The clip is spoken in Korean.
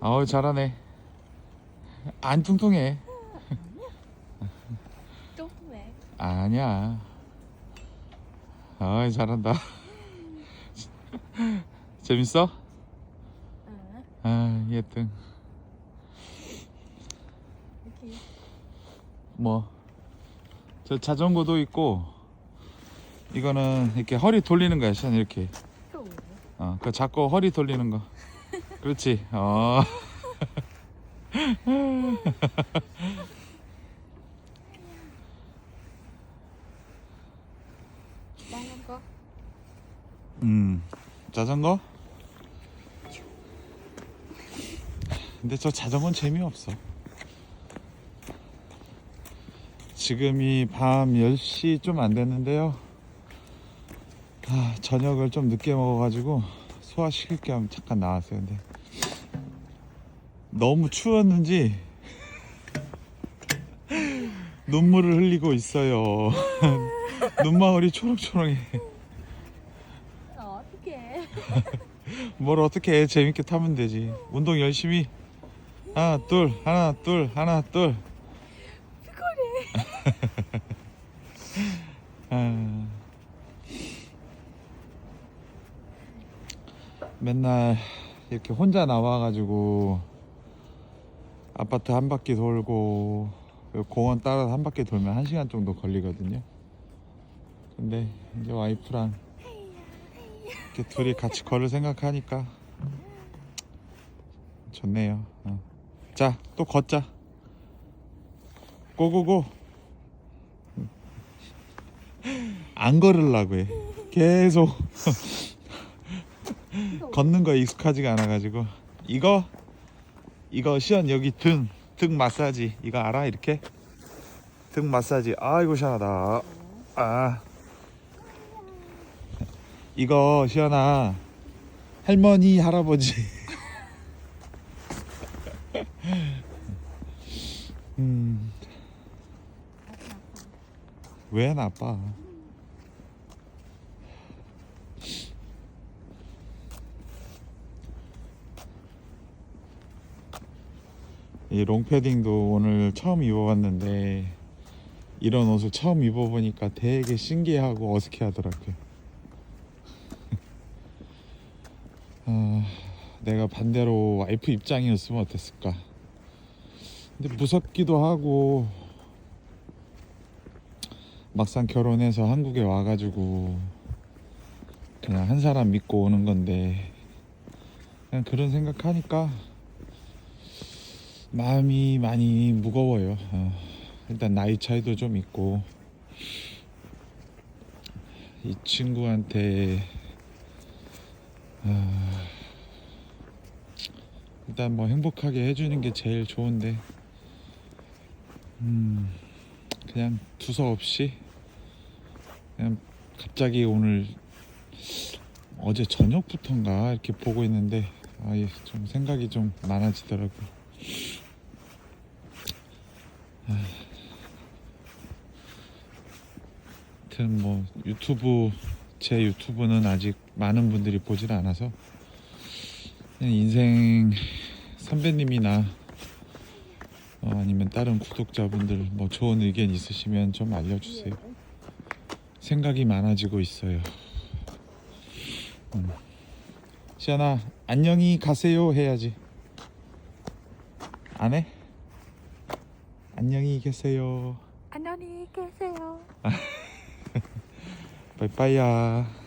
어우 잘하네 안 뚱뚱해 또 왜? 아니야 어이 잘한다 재밌어? 응. 아 예등 뭐 저 자전거도 있고 이거는 이렇게 허리 돌리는 거야 시안 이렇게 또 왜? 어, 그 자꾸 허리 돌리는 거 그렇지 어 먹는 거? 음, 자전거? 근데 저 자전거는 재미없어. 지금이 밤 10시 좀 안 됐는데요. 아, 저녁을 좀 늦게 먹어가지고 소화시킬 겸 잠깐 나왔어요. 근데 너무 추웠는지 눈물을 흘리고 있어요. 눈망울이 초록초록해. 어, 어떡해. 뭘 어떻게 해 재밌게 타면 되지 운동 열심히 하나 둘 하나 둘 하나 둘 피곤해. 아. 맨날 이렇게 혼자 나와가지고 아파트 한 바퀴 돌고 공원 따라서 한 바퀴 돌면 한 시간 정도 걸리거든요 근데 이제 와이프랑 이렇게 둘이 같이 걸을 생각하니까 좋네요. 어. 자, 또 걷자. 고고고. 안 걸으려고 해. 계속 걷는 거 익숙하지가 않아가지고. 이거 이거 시연 여기 등등 마사지. 이거 알아? 이렇게? 등 마사지. 아이고 시원하다. 아. 이거 시연아 할머니 할아버지. 음. 왜 나빠 이 롱패딩도 오늘 처음 입어봤는데 이런 옷을 처음 입어보니까 되게 신기하고 어색해 하더라고요 아, 내가 반대로 와이프 입장이었으면 어땠을까? 근데 무섭기도 하고 막상 결혼해서 한국에 와가지고 그냥 한 사람 믿고 오는 건데 그냥 그런 생각하니까 마음이 많이 무거워요. 어, 일단 나이 차이도 좀 있고 이 친구한테 아, 일단 뭐 행복하게 해주는 게 제일 좋은데 음 그냥 두서없이 그냥 갑자기 오늘 어제 저녁부터인가 이렇게 보고 있는데 아예 좀 생각이 좀 많아지더라고. 아, 하여튼 뭐 유튜브 제 유튜브는 아직 많은 분들이 보질 않아서 인생 선배님이나 어, 아니면 다른 구독자분들 뭐 좋은 의견 있으시면 좀 알려주세요. 생각이 많아지고 있어요. 음. 시연아 안녕히 가세요 해야지. 안 해? 안녕히 계세요. 안녕히 계세요. 빠이빠이야.